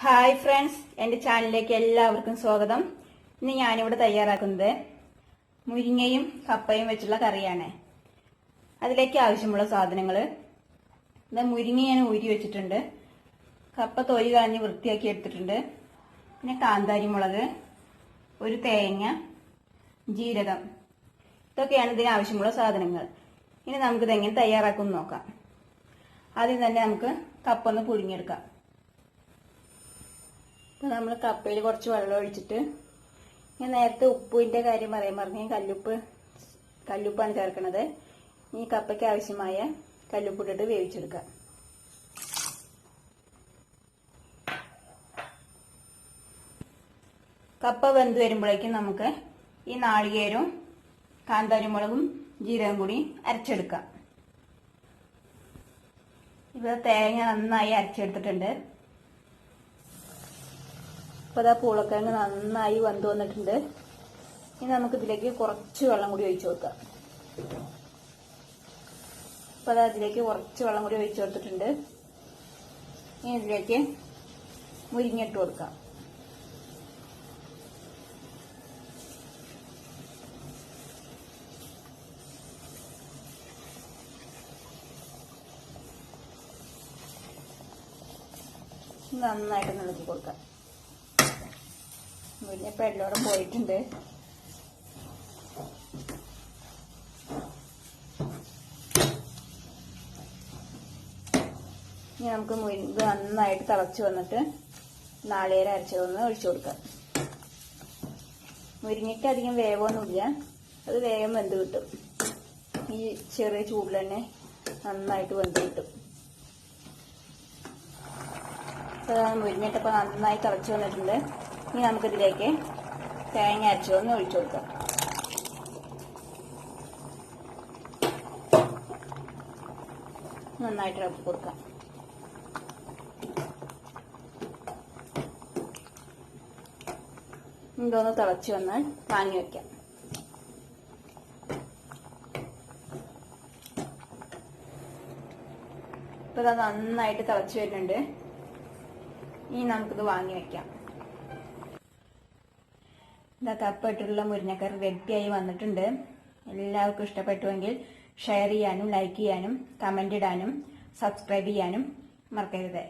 Hi friends എന്റെ ചാനലിലേക്ക് എല്ലാവർക്കും സ്വാഗതം. ഇന്ന് ഞാനിവിടെ തയ്യാറാക്കുന്നത് മുരിങ്ങയും കപ്പയും വെച്ചുള്ള കറിയാണ്. അതിലേക്ക് ആവശ്യമുള്ള സാധനങ്ങൾ മുരിങ്ങ ഞാൻ ഊരി വെച്ചിട്ടുണ്ട്. കപ്പ തൊലി കളഞ്ഞ് വൃത്തിയാക്കി എടുത്തിട്ടുണ്ട്. പിന്നെ കാന്താരി മുളക് ഒരു തേങ്ങ ജീരകം. ഇതൊക്കെയാണ് ഇതിന് ആവശ്യമുള്ള സാധനങ്ങൾ. ഇനി നമുക്കിതെങ്ങനെ തയ്യാറാക്കും നോക്കാം. ആദ്യം തന്നെ നമുക്ക് കപ്പ ഒന്ന് പുഴുങ്ങിയെടുക്കാം. നമ്മൾ കപ്പയിൽ കുറച്ച് വെള്ളം ഒഴിച്ചിട്ട് ഞാൻ നേരത്തെ ഉപ്പിന്റെ കാര്യം പറയാൻ പറഞ്ഞു കല്ലുപ്പ് കല്ലുപ്പാണ് ചേർക്കുന്നത് ഈ കപ്പയ്ക്ക് ആവശ്യമായ കല്ലുപ്പ് ഇട്ടിട്ട് വേവിച്ചെടുക്കുക. കപ്പ വെന്ത് വരുമ്പോഴേക്കും നമുക്ക് ഈ നാളികേരവും കാന്താരിമുളകും ജീരകം കൂടി അരച്ചെടുക്കാം. ഇവിടെ തേങ്ങ നന്നായി അരച്ചെടുത്തിട്ടുണ്ട്. അപ്പോൾ അതാ പൂളക്കിഴങ്ങ് നന്നായി വന്ന് വന്നിട്ടുണ്ട്. ഇനി നമുക്ക് ഇതിലേക്ക് കുറച്ച് വെള്ളം കൂടി ഒഴിച്ചു കൊടുക്കാം. അപ്പോൾ അതാ ഇതിലേക്ക് കുറച്ച് വെള്ളം കൂടി ഒഴിച്ചു കൊടുത്തിട്ടുണ്ട്. ഇനി ഇതിലേക്ക് മുരിങ്ങിട്ട് കൊടുക്കാം. നന്നായിട്ട് നിളക്കി കൊടുക്കാം. ഇപ്പം എല്ലോടും പോയിട്ടുണ്ട്. ഇനി നമുക്ക് മുരിങ്ങ നന്നായിട്ട് തിളച്ച് വന്നിട്ട് നാളികേരം അരച്ചതൊന്ന് ഒഴിച്ചു കൊടുക്കാം. മുരിങ്ങയ്ക്ക് അധികം വേവൊന്നുമില്ല. അത് വേഗം വെന്ത് കിട്ടും. ഈ ചെറിയ ചൂടിൽ തന്നെ നന്നായിട്ട് വെന്ത് കിട്ടും. മുരിഞ്ഞിട്ടപ്പോൾ നന്നായി തിളച്ച് വന്നിട്ടുണ്ട്. ഇനി നമുക്കിതിലേക്ക് തേങ്ങ അരച്ചതൊന്ന് ഒഴിച്ചു കൊടുക്കാം. നന്നായിട്ട് ഇളക്കി കൊടുക്കാം. ഇതൊന്ന് തിളച്ച് വന്ന് വാങ്ങി വെക്കാം ഇപ്പൊ നന്നായിട്ട് തിളച്ച് വരുന്നുണ്ട്. ഇനി നമുക്കിത് വാങ്ങി വെക്കാം ഇതാ കപ്പിട്ടുള്ള മുരിങ്ങക്കറി റെഡിയായി വന്നിട്ടുണ്ട്. എല്ലാവർക്കും ഇഷ്ടപ്പെട്ടുവെങ്കിൽ ഷെയർ ചെയ്യാനും ലൈക്ക് ചെയ്യാനും കമന്റ് ഇടാനും സബ്സ്ക്രൈബ് ചെയ്യാനും മറക്കരുത്.